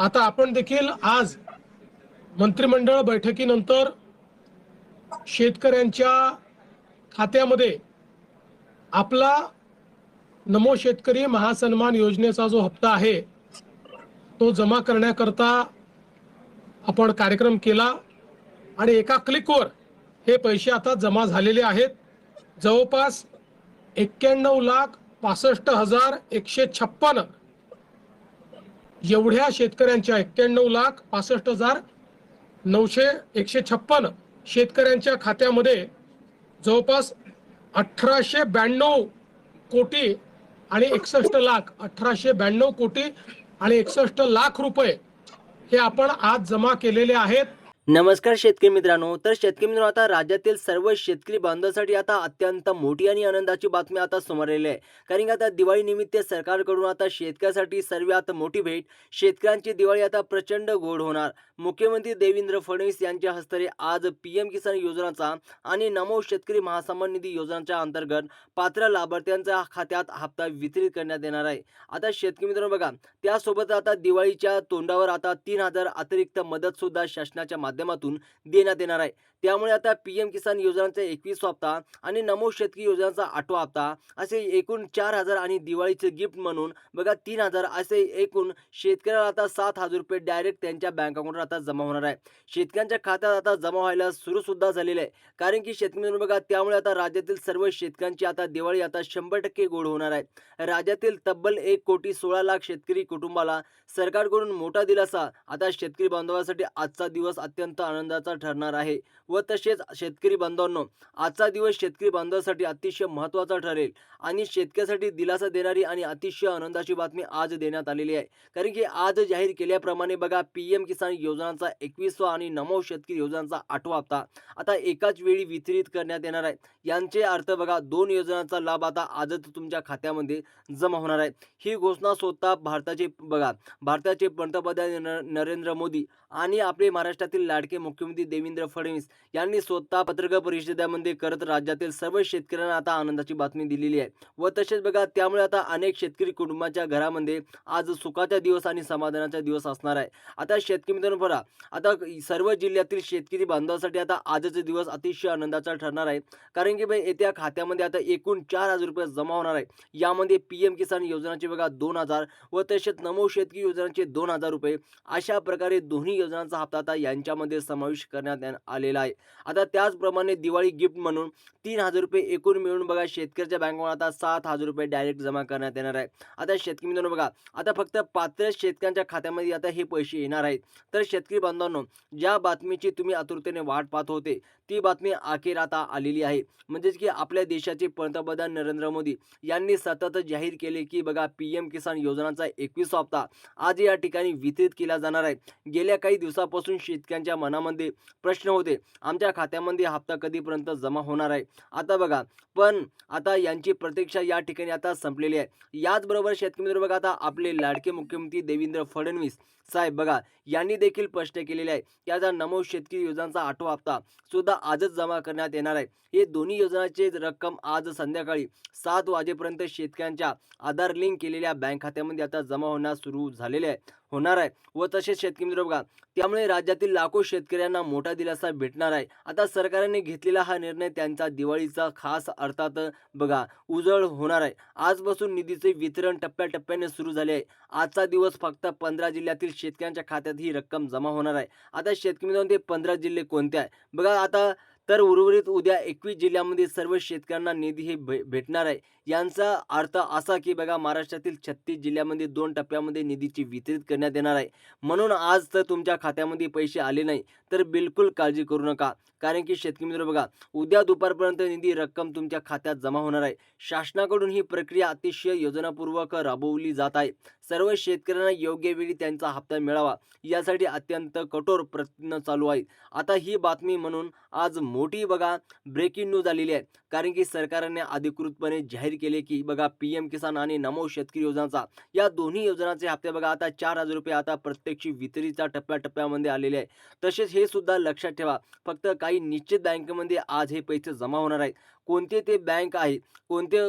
आता आपण देखील आज मंत्रिमंडळ बैठकीनंतर शेतकऱ्यांच्या खात्यामध्ये आपला नमो शेतकरी महासन्मान योजनेचा जो हप्ता आहे तो जमा करण्याकरता आपण कार्यक्रम केला आणि एका क्लिकवर हे पैसे आता जमा झालेले आहेत. जवळपास एक्क्याण्णव लाख पासष्ट हजार एकशे छप्पन एवढ्या शेतकऱ्यांच्या एक्क्याण्णव लाख पासष्ट हजार नऊशे एकशे छप्पन शेतकऱ्यांच्या खात्यामध्ये जवळपास अठराशे ब्याण्णव कोटी आणि एकसष्ट लाख अठराशे ब्याण्णव कोटी आणि एकसष्ट लाख रुपये हे आपण आज जमा केलेले आहेत. नमस्कार शेतकरी मित्रांनो. तर शेतकरी मित्रांनो आता राज्यातील सर्व शेतकरी बांधवांसाठी आता अत्यंत मोठी आणि आनंदाची बातमी आता समोर आलेली आहे. कारण की आता दिवाळी निमित्त सरकारकडून आता शेतकऱ्यासाठी सर्वात मोठी भेट शेतकऱ्यांची दिवाळी आता प्रचंड गोड होणार. मुख्यमंत्री देवेंद्र फडणवीस यांच्या हस्ते आज पी एम किसान योजनाचा आणि नमो शेतकरी महासन्मान निधी योजनाच्या अंतर्गत पात्र लाभार्थ्यांच्या खात्यात हप्ता वितरित करण्यात येणार आहे. आता शेतकरी मित्रांनो बघा त्यासोबत आता दिवाळीच्या तोंडावर आता तीन हजार अतिरिक्त मदत सुद्धा शासनाच्या माध्यमातून माध्यमातून देण्यात येणार आहे. त्यामुळे आता पी एम किसान योजनांचा एकवीस हप्ता आणि नमो शेतकरी योजनांचा आठवा हप्ता असे एकूण चार हजार आणि दिवाळीचे गिफ्ट म्हणून बघा तीन हजार असे एकूण शेतकऱ्याला आता सात हजार रुपये डायरेक्ट त्यांच्या बँक अकाउंटवर आता जमा होणार आहे. शेतकऱ्यांच्या खात्यात आता जमा व्हायला सुरू सुद्धा झालेलं आहे. कारण की शेतकरी बघा त्यामुळे आता राज्यातील सर्व शेतकऱ्यांची आता दिवाळी आता शंभर टक्के गोड होणार आहे. राज्यातील तब्बल एक कोटी सोळा लाख शेतकरी कुटुंबाला सरकारकडून मोठा दिलासा आता शेतकरी बांधवासाठी आजचा दिवस अत्यंत आनंदाचा ठरणार आहे. व तसेच शेतकरी बांधवांनो आजचा दिवस शेतकरी बांधवांसाठी अतिशय महत्त्वाचा ठरेल आणि शेतकऱ्यासाठी दिलासा देणारी आणि अतिशय आनंदाची बातमी आज देण्यात आलेली आहे. कारण की आज जाहीर केल्याप्रमाणे बघा पी एम किसान योजनांचा एकवीसवा आणि नमो शेतकरी योजनांचा आठवा हप्ता आता एकाच वेळी वितरित करण्यात येणार आहे. यांचे अर्थ बघा दोन योजनांचा लाभ आता आजच तुमच्या खात्यामध्ये जमा होणार आहे. ही घोषणा स्वतः भारताचे बघा भारताचे पंतप्रधान नरेंद्र मोदी आणि आपले महाराष्ट्रातील लाडके मुख्यमंत्री देवेंद्र फडणवीस यांनी स्वतः पत्रकार परिषदेमध्ये करत राज्यातील सर्व शेतकऱ्यांना आता आनंदाची बातमी दिलेली आहे. व तसेच बघा त्यामुळे आता अनेक शेतकरी कुटुंबाच्या घरामध्ये आज सुखाचा दिवस आणि समाधानाचा दिवस असणार आहे. आता शेतकरी मित्रांनो बघा आता सर्व जिल्ह्यातील शेतकरी बांधवासाठी आता आजचे दिवस अतिशय आनंदाचा ठरणार आहे. कारण की भाई येत्या खात्यामध्ये आता एकूण चार हजार रुपये जमा होणार आहे. यामध्ये पी एम किसान योजनाचे बघा दोन हजार व तसेच नमो शेतकरी योजनाचे दोन हजार रुपये अशा प्रकारे दोन्ही योजनांचा हप्ता आता यांच्यामध्ये समावेश करण्यात आलेला आहे. आता त्याचप्रमाणे दिवाळी गिफ्ट म्हणून तीन हजार रुपये एकूण मिळून बघा शेतकऱ्याच्या बँकवर आता सात हजार रुपये डायरेक्ट जमा करण्यात येणार आहे. आता शेतकरी मित्रांनो बघा आता फक्त पात्र शेतकऱ्यांच्या खात्यामध्ये आता हे पैसे येणार आहेत. तर शेतकरी बांधवांनो ज्या बातमीची तुम्ही आतुरतेने वाट पाहत होते ती बातमी अखेर आता आलेली आहे. म्हणजेच की आपल्या देशाचे पंतप्रधान नरेंद्र मोदी यांनी सतत जाहीर केले की बघा पी एम किसान योजनाचा एकवीस हप्ता आज या ठिकाणी वितरित केला जाणार आहे. गेल्या काही दिवसापासून शेतकऱ्यांच्या मनामध्ये प्रश्न होते. आमच्या खात्यामध्ये हप्ता कधीपर्यंत जमा होणार आहे? आता बघा पण आता यांची प्रतीक्षा या ठिकाणी आता संपलेली आहे. याचबरोबर शेतकरी मित्र बघा आता आपले लाडके मुख्यमंत्री देवेंद्र फडणवीस साहेब बघा यांनी देखील स्पष्ट केलेले आहे की आता नमो शेतकरी योजनांचा आठवा हप्ता सुद्धा आजच जमा करण्यात येणार आहे. हे दोन्ही योजनाचे रक्कम आज संध्याकाळी सात वाजेपर्यंत शेतकऱ्यांच्या आधार लिंक केलेल्या बँक खात्यामध्ये आता जमा होण्यास सुरू झालेले आहे. होणार आहे व तसेच शेतकरी मित्र बघा त्यामुळे राज्यातील लाखो शेतकऱ्यांना मोठा दिलासा भेटणार आहे. आता सरकारने घेतलेला हा निर्णय त्यांचा दिवाळीचा खास अर्थात बघा उजळ होणार आहे. आजपासून निधीचे वितरण टप्प्याटप्प्याने सुरू झाले आहे. आजचा दिवस फक्त पंधरा जिल्ह्यातील शेतकऱ्यांच्या खात्यात ही रक्कम जमा होणार आहे. आता शेतकरी मित्रांनो ते पंधरा जिल्हे कोणते आहे बघा आता तर उर्वरित उद्या एकवीस जिल्ह्यामध्ये सर्व शेतकऱ्यांना निधी हे भे भेटणार आहे. यांचा अर्थ असा की बघा महाराष्ट्रातील छत्तीस जिल्ह्यामध्ये दोन टप्प्यामध्ये निधीची वितरित करण्यात येणार आहे. म्हणून आज तर तुमच्या खात्यामध्ये पैसे आले नाही तर बिलकुल काळजी करू नका. कारण की शेतकरी मित्र बघा उद्या दुपारपर्यंत निधी रक्कम तुमच्या खात्यात जमा होणार आहे. शासनाकडून ही प्रक्रिया अतिशय योजनापूर्वक राबवली जात आहे. सर्व शेतकऱ्यांना योग्य वेळी त्यांचा हप्ता मिळावा यासाठी अत्यंत कठोर प्रयत्न चालू आहेत. आता ही बातमी म्हणून आज मोठी बघा ब्रेकिंग न्यूज आलेली आहे. कारण की सरकारने अधिकृतपणे जाहीर केले की बघा पी एम किसान आणि नमो शेतकरी योजनाचा. या दोन्ही योजनांचे हप्ते बघा आता चार हजार रुपये आता प्रत्यक्ष वितरीचा टप्प्याटप्प्यामध्ये आलेले आहे तसेच हे सुद्धा लक्षात ठेवा. फक्त काही निश्चित बँकेमध्ये आज हे पैसे जमा होणार आहेत. कोणते ते बँक आहे कोणते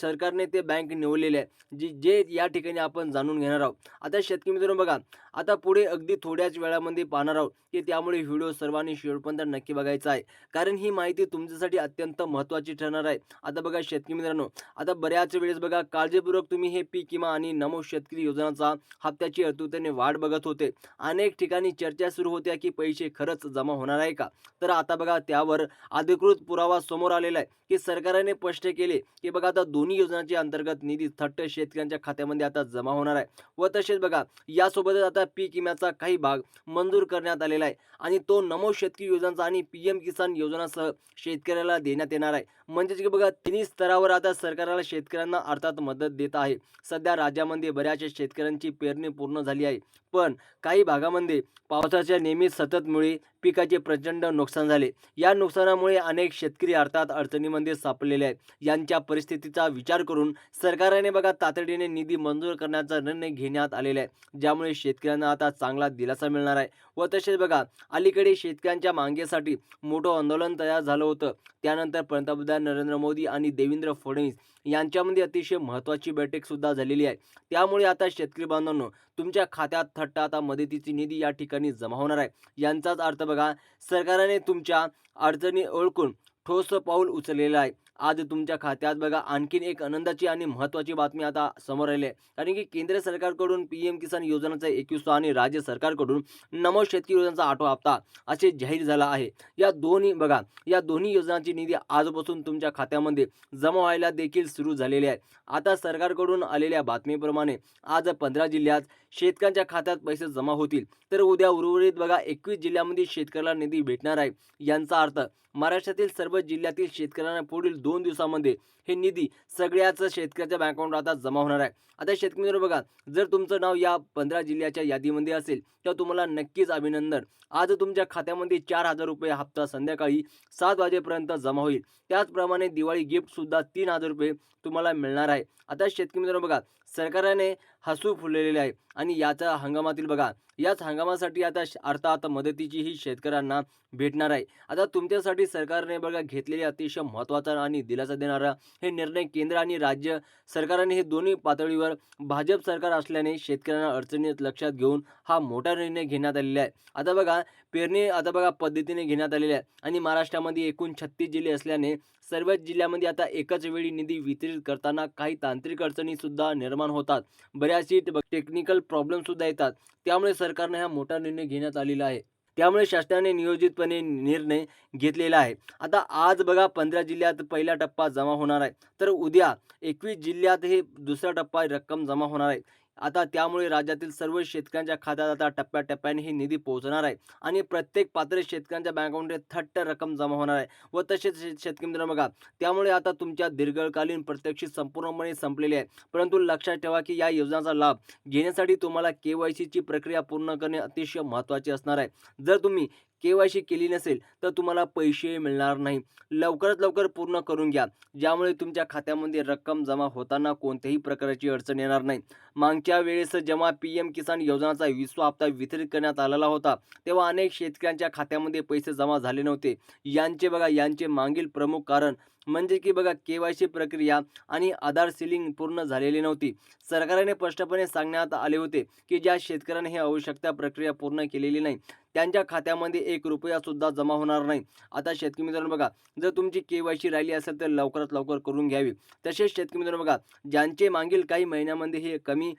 सरकारने ते बँक निवडलेले आहे जी जे या ठिकाणी आपण जाणून घेणार आहोत. आता शेतकरी मित्रांनो बघा आता पुढे अगदी थोड्याच वेळामध्ये पाहणार आहोत की त्यामुळे व्हिडिओ सर्वांनी शेवटपर्यंत नक्की बघायचा आहे. कारण ही माहिती तुमच्यासाठी अत्यंत महत्त्वाची ठरणार आहे. आता बघा शेतकरी मित्रांनो आता बऱ्याच वेळेस बघा काळजीपूर्वक तुम्ही हे पीक विमा आणि नमो शेतकरी योजनाचा हप्त्याची अतुतेने वाढ बघत होते. अनेक ठिकाणी चर्चा सुरू होत्या की पैसे खरंच जमा होणार आहे का? तर आता बघा त्यावर अधिकृत पुरावा समोर आलेला आहे. की सरकारने स्पष्ट केले की बघा आता दोन्ही योजनांच्या अंतर्गत निधी थट्ट शेतकऱ्यांच्या खात्यामध्ये आता जमा होणार आहे. व तसेच बघा यासोबतच आता पीक विम्याचा काही भाग मंजूर करण्यात आलेला आहे. आणि तो नमो शेतकरी योजनांचा आणि पी एम किसान योजनासह शेतकऱ्याला देण्यात येणार आहे. म्हणजेच की बघा तिन्ही स्तरावर आता सरकारला शेतकऱ्यांना अर्थात मदत देत आहे. सध्या राज्यामध्ये बऱ्याचशा शेतकऱ्यांची पेरणी पूर्ण झाली आहे. पण काही भागामध्ये पावसाच्या नियमित सततमुळे पिकाचे प्रचंड नुकसान झाले. या नुकसानामुळे अनेक शेतकरी अर्थात अडचणीमध्ये सापडलेले आहेत. यांच्या परिस्थितीचा विचार करून सरकारने बघा तातडीने निधी मंजूर करण्याचा निर्णय घेण्यात आलेला आहे. ज्यामुळे शेतकऱ्यांना आता चांगला दिलासा मिळणार आहे. व तसेच बघा अलीकडे शेतकऱ्यांच्या मागेसाठी मोठं आंदोलन तयार झालं होतं. त्यानंतर पंतप्रधान नरेंद्र मोदी आणि देवेंद्र फडणवीस यांच्यामध्ये अतिशय महत्त्वाची बैठकसुद्धा झालेली आहे. त्यामुळे आता शेतकरी बांधवांनो तुमच्या खात्यात थट्ट आता मदतीची निधी या ठिकाणी जमा होणार आहे. यांचाच अर्थ बघा सरकारने तुमच्या अडचणी ओळखून ठोस पाऊल उचललेलं आहे. आज तुमच्या खात्यात बघा आणखीन एक आनंदाची आणि महत्त्वाची बातमी आता समोर आली आहे. कारण की केंद्र सरकारकडून पी एम किसान योजनेचा एकवीसवा आणि राज्य सरकारकडून नमो शेतकरी योजनेचा आठवा हप्ता असे जाहीर झाला आहे. या दोन्ही बघा या दोन्ही योजनांची निधी आजपासून तुमच्या खात्यामध्ये जमा व्हायला देखील सुरू झालेली आहे. आता सरकारकडून आलेल्या बातमीप्रमाणे आज पंधरा जिल्ह्यात शेतकऱ्यांच्या खात्यात पैसे जमा होतील. तर उद्या उर्वरित बघा एकवीस जिल्ह्यामध्ये शेतकऱ्याला निधी भेटणार आहे. यांचा अर्थ महाराष्ट्रातील सर्व जिल्ह्यातील शेतकऱ्यांना पुढील दोन दिवसामध्ये हे निधी सगळ्याच शेतकऱ्याच्या बँक अकाउंट आता जमा होणार आहे. आता शेतकरी मित्रांनो बघा जर तुमचं नाव या पंधरा जिल्ह्याच्या यादीमध्ये असेल तर तुम्हाला नक्कीच अभिनंदन. आज तुमच्या खात्यामध्ये चार हजार रुपये हप्ता संध्याकाळी सात वाजेपर्यंत जमा होईल. त्याचप्रमाणे दिवाळी गिफ्ट सुद्धा तीन हजार रुपये तुम्हाला मिळणार आहे. आता शेतकरी मित्रांनो बघा सरकारने हसू फुललेले आहे. आणि याच्या हंगामातील बघा याच हंगामासाठी आता श- अर्थात मदतीची ही शेतकऱ्यांना भेटणार आहे. आता तुमच्यासाठी सरकारने बघा घेतलेले अतिशय महत्त्वाचा आणि दिलासा देणारा हे निर्णय केंद्र आणि राज्य सरकारने हे दोन्ही पातळीवर भाजप सरकार असल्याने शेतकऱ्यांना अडचणीत लक्षात घेऊन हा मोठा निर्णय घेण्यात आलेला आहे. आता बघा पेरणी आता बघा पद्धतीने घेण्यात आलेली आहे. आणि महाराष्ट्रामध्ये एकूण छत्तीस जिल्हे असल्याने सर्वच जिल्ह्यामध्ये आता एकाच वेळी निधी वितरित करताना काही तांत्रिक अडचणी सुद्धा निर्माण होतात. बऱ्याचशी टेक्निकल प्रॉब्लेम सुद्धा येतात. त्यामुळे सरकारने हा मोठा निर्णय घेण्यात आलेला आहे. त्यामुळे शासनाने नियोजितपणे निर्णय घेतलेला आहे. आता आज बघा पंधरा जिल्ह्यात पहिला टप्पा जमा होणार आहे. तर उद्या एकवीस जिल्ह्यात हे दुसरा टप्पा रक्कम जमा होणार आहे. आता त्यामुळे राज्यातील सर्व शेतकऱ्यांच्या खात्यात आता टप्प्याटप्प्याने ही निधी पोहोचणार आहे. आणि प्रत्येक पात्र शेतकऱ्यांच्या बँक अकाउंटमध्ये थट्ट रक्कम जमा होणार आहे. व तसेच शेतकरी मित्र बघा त्यामुळे आता तुमच्या दीर्घकालीन प्रत्यक्षित संपूर्णपणे संपलेली आहे. परंतु लक्षात ठेवा की या योजनाचा लाभ घेण्यासाठी तुम्हाला के वाय सीची प्रक्रिया पूर्ण करणे अतिशय महत्त्वाचे असणार आहे. जर तुम्ही के वाय सी केली नसेल तर तुम्हाला पैसे मिळणार नाही. लवकरात लवकर पूर्ण करून घ्या. ज्यामुळे तुमच्या खात्यामध्ये रक्कम जमा होताना कोणत्याही प्रकारची अडचण येणार नाही. मागच्या वेळेस जेव्हा पी एम किसान योजनाचा विसवा हप्ता वितरित करण्यात आलेला होता तेव्हा अनेक शेतकऱ्यांच्या खात्यामध्ये पैसे जमा झाले नव्हते. यांचे बघा यांचे मागील प्रमुख कारण म्हणजे की बघा के वाय सी प्रक्रिया आणि आधार सिलिंग पूर्ण झालेली नव्हती. सरकारने स्पष्टपणे सांगण्यात आले होते की ज्या शेतकऱ्याने ही आवश्यकता प्रक्रिया पूर्ण केलेली नाही त्यांच्या खात्यामध्ये एक रुपया सुद्धा जमा होणार नाही. आता शेतकरी मित्रांनो बघा जर तुमची के वाय सी राहिली असेल तर लवकरात लवकर करून घ्यावी. तसेच शेतकरी मित्रांनो बघा ज्यांचे मागील काही महिन्यामध्ये हे कमी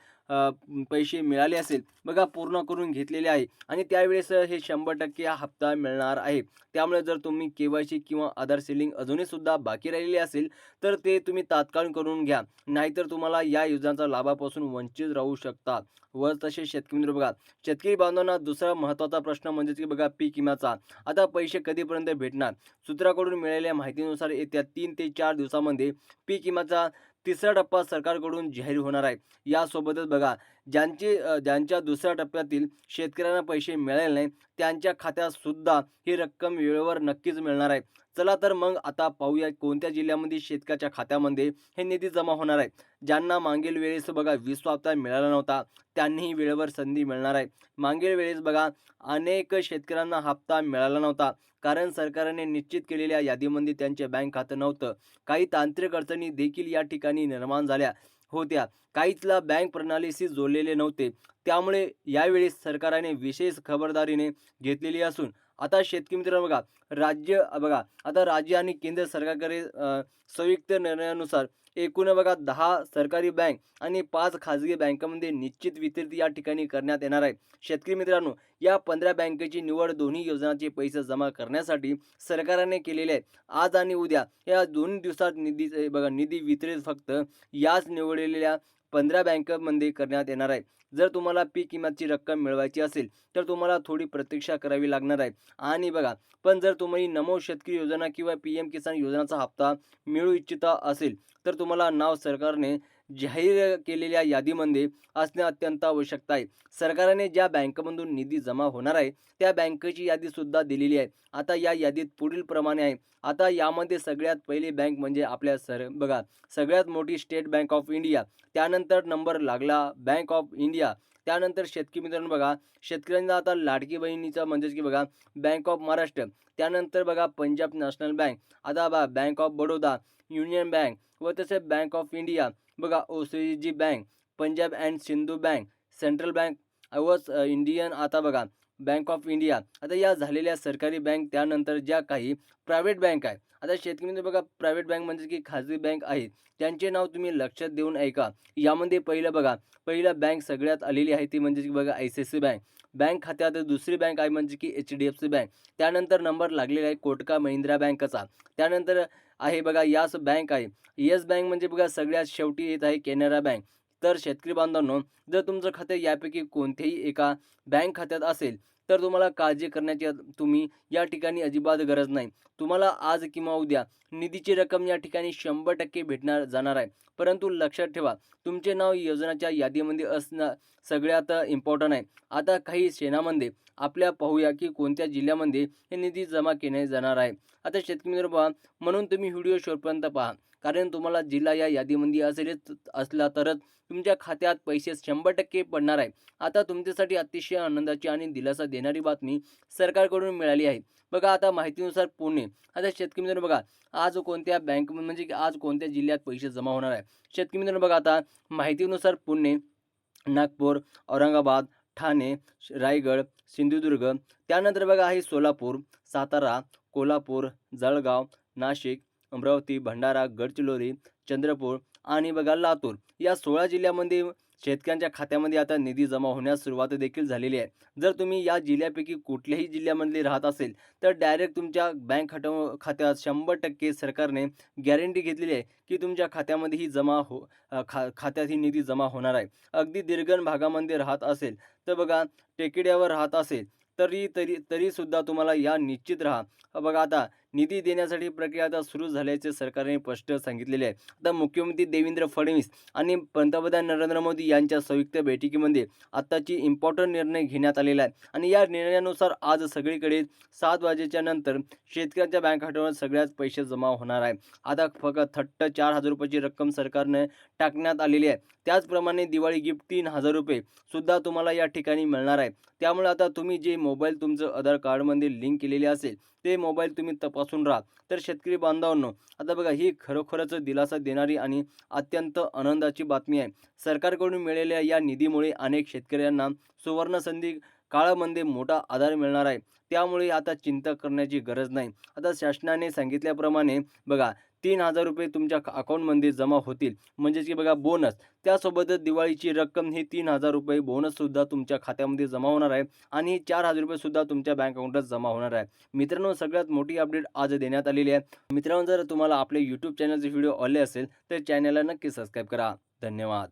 पैसे मिळाले असेल बघा पूर्ण करून घेतलेले आहे. आणि त्यावेळेस हे शंभर टक्के हप्ता मिळणार आहे. त्यामुळे जर तुम्ही के वाय सी किंवा आधार सेलिंग अजूनही सुद्धा बाकी राहिलेले असेल तर ते तुम्ही तात्काळ करून घ्या. नाहीतर तुम्हाला या योजनांचा लाभापासून वंचित राहू शकता. व तसे शेतकरी मित्र बघा शेतकरी बांधवांना दुसरा महत्त्वाचा प्रश्न म्हणजेच की बघा पीक विम्याचा. आता पैसे कधीपर्यंत भेटणार? सूत्राकडून मिळालेल्या माहितीनुसार येत्या तीन ते चार दिवसामध्ये पीक विम्याचा तिसरा टप्पा सरकारकडून जाहीर होणार आहे. यासोबतच बघा ज्यांचे ज्यांच्या दुसऱ्या टप्प्यातील शेतकऱ्यांना पैसे मिळाले नाही त्यांच्या खात्यातसुद्धा ही रक्कम वेळेवर नक्कीच मिळणार आहे. चला तर मग आता पाहूया कोणत्या जिल्ह्यामध्ये शेतकऱ्याच्या खात्यामध्ये हे निधी जमा होणार आहे. ज्यांना मागील वेळेस बघा वीस हप्ता मिळाला नव्हता त्यांनीही वेळेवर संधी मिळणार आहे. मागील वेळेस बघा अनेक शेतकऱ्यांना हप्ता मिळाला नव्हता कारण सरकारने निश्चित केलेल्या यादीमध्ये त्यांचे बँक खातं नव्हतं. काही तांत्रिक अडचणी देखील या ठिकाणी निर्माण झाल्या. होत्या. काहीचला बँक प्रणालीशी जोडलेले नव्हते. त्यामुळे यावेळी सरकारने विशेष खबरदारीने घेतलेली असून आता शेतकरी मित्र बघा राज्य बघा आता राज्य आणि केंद्र सरकारकडे संयुक्त निर्णयानुसार एकूण बघा दहा सरकारी बँक आणि पाच खाजगी बँकांमध्ये निश्चित वितरित या ठिकाणी करण्यात येणार आहे. शेतकरी मित्रांनो या पंधरा बँकेची निवड दोन्ही योजनांचे पैसे जमा करण्यासाठी सरकारने केलेले आहे आज आणि उद्या या दोन दिवसात निधी बघा निधी वितरित फक्त याच निवडलेल्या पंधरा बँकांमध्ये करण्यात येणार आहे. जर तुम्हाला पीक विम्याची रक्कम मिळवायची असेल तर तुम्हाला थोडी प्रतीक्षा करावी लागणार आहे. आणि बघा पण जर तुम्ही नमो शेतकरी योजना किंवा पी एम किसान योजनाचा हप्ता मिळू इच्छिता असेल तर तुम्हाला नाव सरकारने जाहीर केलेल्या यादीमध्ये असणे अत्यंत आवश्यकता आहे. सरकारने ज्या बँकेमधून निधी जमा होणार आहे त्या बँकेची यादी सुद्धा दिलेली आहे. आता या यादीत पुढील प्रमाणे आहे. आता यामध्ये सगळ्यात पहिली बँक म्हणजे आपल्या सर बघा सगळ्यात मोठी स्टेट बँक ऑफ इंडिया. त्यानंतर नंबर लागला बँक ऑफ इंडिया. त्यानंतर शेतकरी मित्रांनो बघा शेतकऱ्यांना आता लाडकी बहिणीचं म्हणजेच की बघा बँक ऑफ महाराष्ट्र त्यानंतर बघा पंजाब नॅशनल बँक आता बघा bank of Baroda union bank व तसेच बँक ऑफ इंडिया बघा ओ जी bank Punjab and Sindhu bank central bank व इंडियन आता बघा बँक ऑफ इंडिया आता या झालेल्या सरकारी बँक त्यानंतर ज्या काही प्रायव्हेट बँक आहे आता शेतकरी बघा प्रायव्हेट बँक म्हणजे की खाजगी बँक आहे त्यांचे नाव तुम्ही लक्षात देऊन ऐका. यामध्ये पहिलं बघा पहिलं बँक सगळ्यात आलेली आहे ती म्हणजे की बघा I C C bank bank खात्यात दुसरी बँक आहे म्हणजे की H D F C bank त्यानंतर नंबर लागलेला आहे कोटका महिंद्रा बँकचा. त्यानंतर आहे बघा यास बँक आहे. येस बँक म्हणजे बघा सगळ्यात शेवटी येत आहे कॅनरा बँक तर शेतकरी बांधवांनो जर तुमचं खाते यापैकी कोणत्याही एका बँक खात्यात असेल तर तुम्हाला काळजी करण्याची तुम्ही या ठिकाणी अजिबात गरज नाही. तुम्हाला आज किंवा उद्या निधीची रक्कम या ठिकाणी शंभर टक्के भेटणार जाणार आहे. परंतु लक्षात ठेवा तुमचे नाव योजनाच्या यादीमध्ये असणं सगळ्यात इम्पॉर्टंट आहे. आता काही शेणामध्ये आपल्या पाहूया की कोणत्या जिल्ह्यामध्ये हे निधी जमा केले जाणार आहे. आता शेतकरी मित्र पहा म्हणून तुम्ही व्हिडिओ शेवटपर्यंत पहा. कारण तुम्हाला जिल्हा या यादीमध्ये असेलच असला तरच तुमच्या खात्यात पैसे शंभर टक्के पडणार आहे. आता तुमच्यासाठी अतिशय आनंदाची आणि दिलासा देणारी बातमी सरकारकडून मिळाली आहे. बघा आता माहितीनुसार पुणे. आता शेतकरी मित्रांनो बघा आज कोणत्या बँक म्हणजे की आज कोणत्या जिल्ह्यात पैसे जमा होणार आहे शेतकरी मित्रांनो बघा आता माहितीनुसार पुणे नागपूर औरंगाबाद ठाणे रायगड सिंधुदुर्ग त्यानंतर बघा आहे सोलापूर सातारा कोल्हापूर जळगाव नाशिक अमरावती भंडारा गडचिरोली चंद्रपूर आणि बघा लातूर. या सोळा जिल्ह्यामध्ये शेतकऱ्यांच्या खात्यामध्ये आता निधी जमा होण्यास सुरुवात देखील झालेली आहे. जर तुम्ही या जिल्ह्यापैकी कुठल्याही जिल्ह्यामधले राहत असेल तर डायरेक्ट तुमच्या बँक खात्या खात्यात शंभर टक्के सरकारने गॅरंटी घेतलेली आहे की तुमच्या खात्यामध्ये ही जमा हो खा खात्यात ही निधी जमा होणार आहे. अगदी दीर्घन भागामध्ये राहत असेल तर बघा टेकड्यावर राहत असेल तरी तरी तरीसुद्धा तुम्हाला या निश्चित राहा. बघा आता निधी देण्यासाठी प्रक्रिया आता सुरू झाल्याचे सरकारने स्पष्ट सांगितलेले आहे. आता मुख्यमंत्री देवेंद्र फडणवीस आणि पंतप्रधान नरेंद्र मोदी यांच्या संयुक्त बैठकीमध्ये आत्ताची इम्पॉर्टंट निर्णय घेण्यात आलेला आहे. आणि या निर्णयानुसार आज सगळीकडे सात वाजेच्या नंतर शेतकऱ्यांच्या बँक खात्यावर सगळ्यात पैसे जमा होणार आहे. आता फक्त थट्ट चार हजार रुपयाची रक्कम सरकारने टाकण्यात आलेली आहे. त्याचप्रमाणे दिवाळी गिफ्ट तीन हजार रुपये सुद्धा तुम्हाला या ठिकाणी मिळणार आहे. त्यामुळे आता तुम्ही जे मोबाईल तुमचं आधार कार्डमध्ये लिंक केलेले असेल ते मोबाईल तुम्ही तपास तपासून राहा. तर शेतकरी बांधवांनो आता बघा ही खरोखरच दिलासा देणारी आणि अत्यंत आनंदाची बातमी आहे. सरकारकडून मिळालेल्या या निधीमुळे अनेक शेतकऱ्यांना सुवर्णसंधी काळामध्ये मोठा आधार मिळणार आहे. त्यामुळे आता चिंता करण्याची गरज नाही. आता शासनाने सांगितल्याप्रमाणे बघा तीन हजार रुपये तुमच्या अकाउंटमध्ये जमा होतील. म्हणजेच की बघा बोनस त्यासोबतच दिवाळीची रक्कम ही तीन हजार रुपये बोनससुद्धा तुमच्या खात्यामध्ये जमा होणार आहे. आणि चार हजार रुपयेसुद्धा तुमच्या बँक अकाउंटात जमा होणार आहे. मित्रांनो सगळ्यात मोठी अपडेट आज देण्यात आलेली आहे. मित्रांनो जर तुम्हाला आपले यूट्यूब चॅनलचे व्हिडिओ आले असेल तर चॅनलला नक्की सबस्क्राईब करा. धन्यवाद.